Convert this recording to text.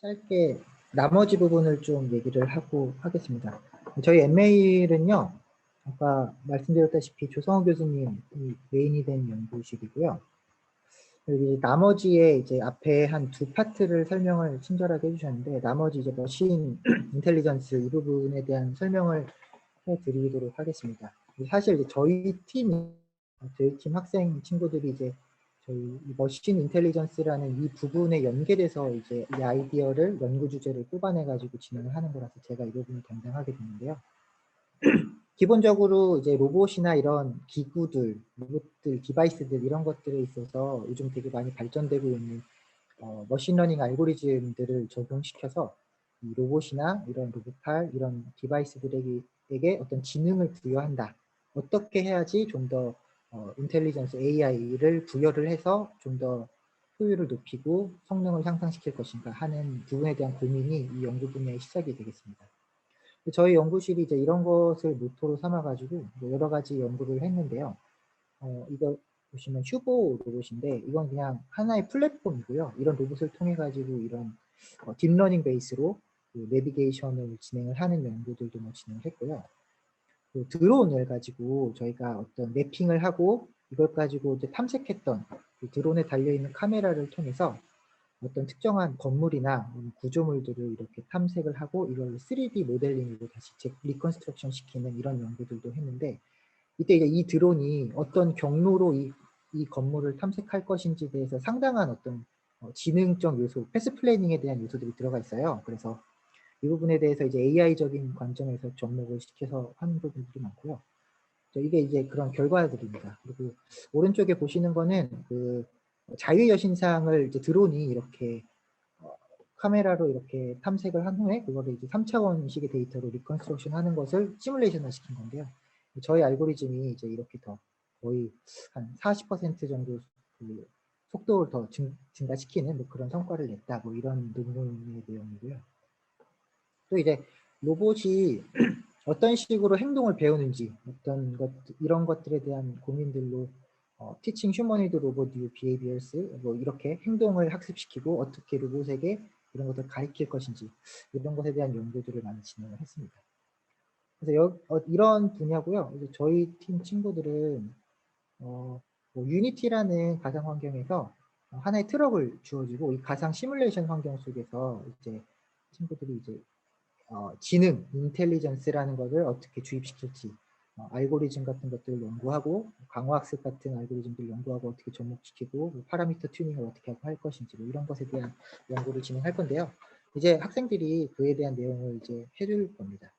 짧게 나머지 부분을 좀 얘기를 하고 하겠습니다. 저희 MA일은요, 아까 말씀드렸다시피 조성호 교수님이 메인이 된 연구실이고요. 여기 나머지에 이제 앞에 한 두 파트를 설명을 친절하게 해주셨는데 나머지 이제 머신 인텔리전스 이 부분에 대한 설명을 해드리도록 하겠습니다. 사실 저희 팀, 저희 팀 학생 친구들이 이제 저희 이 머신 인텔리전스라는 이 부분에 연계돼서 이제 이 아이디어를 연구 주제를 뽑아내 가지고 진행을 하는 거라서 제가 이 부분을 담당하게 됐는데요. 기본적으로 이제 로봇이나 이런 기구들, 로봇들, 디바이스들 이런 것들에 있어서 요즘 되게 많이 발전되고 있는 어, 머신러닝 알고리즘들을 적용시켜서 이 로봇이나 이런 로봇팔 이런 디바이스들에게 어떤 지능을 부여한다. 어떻게 해야지 좀더 어, 인텔리전스 AI를 부여를 해서 좀 더 효율을 높이고 성능을 향상시킬 것인가 하는 부분에 대한 고민이 이 연구 분야의 시작이 되겠습니다. 저희 연구실이 이제 이런 것을 모토로 삼아가지고 뭐 여러 가지 연구를 했는데요. 어, 이거 보시면 휴보 로봇인데 이건 그냥 하나의 플랫폼이고요. 이런 로봇을 통해 가지고 이런 어, 딥러닝 베이스로 그 내비게이션을 진행을 하는 연구들도 뭐 진행했고요. 그 드론을 가지고 저희가 어떤 매핑을 하고 이걸 가지고 이제 탐색했던 그 드론에 달려있는 카메라를 통해서 어떤 특정한 건물이나 구조물들을 이렇게 탐색을 하고 이걸 3D 모델링으로 다시 리컨스트럭션 시키는 이런 연구들도 했는데 이때 이제 이 드론이 어떤 경로로 이, 이 건물을 탐색할 것인지에 대해서 상당한 어떤 어, 지능적 요소, 패스 플래닝에 대한 요소들이 들어가 있어요. 그래서 이 부분에 대해서 이제 AI적인 관점에서 접목을 시켜서 하는 부분들이 많고요. 이게 이제 그런 결과들입니다. 그리고 오른쪽에 보시는 거는 그 자유 여신상을 이제 드론이 이렇게 어, 카메라로 이렇게 탐색을 한 후에 그거를 이제 3차원식의 데이터로 리컨스트럭션 하는 것을 시뮬레이션화 시킨 건데요. 저희 알고리즘이 이제 이렇게 더 거의 한 40% 정도 그 속도를 더 증, 가시키는 뭐 그런 성과를 냈다. 뭐 이런 논문의 내용이고요. 또 이제 로봇이 어떤 식으로 행동을 배우는지 어떤 것 이런 것들에 대한 고민들로 어, 티칭 휴머니드 로봇 뉴 비헤이비어스 뭐 이렇게 행동을 학습시키고 어떻게 로봇에게 이런 것들을 가르칠 것인지 이런 것에 대한 연구들을 많이 진행을 했습니다. 그래서 여, 어, 이런 분야고요. 저희 팀 친구들은 어, 뭐 유니티라는 가상 환경에서 하나의 트럭을 주어지고 이 가상 시뮬레이션 환경 속에서 이제 친구들이 이제 어, 지능, 인텔리전스라는 것을 어떻게 주입시킬지 어, 알고리즘 같은 것들을 연구하고 강화학습 같은 알고리즘들을 연구하고 어떻게 접목시키고 뭐 파라미터 튜닝을 어떻게 하고 할 것인지 뭐 이런 것에 대한 연구를 진행할 건데요. 이제 학생들이 그에 대한 내용을 이제 해줄 겁니다.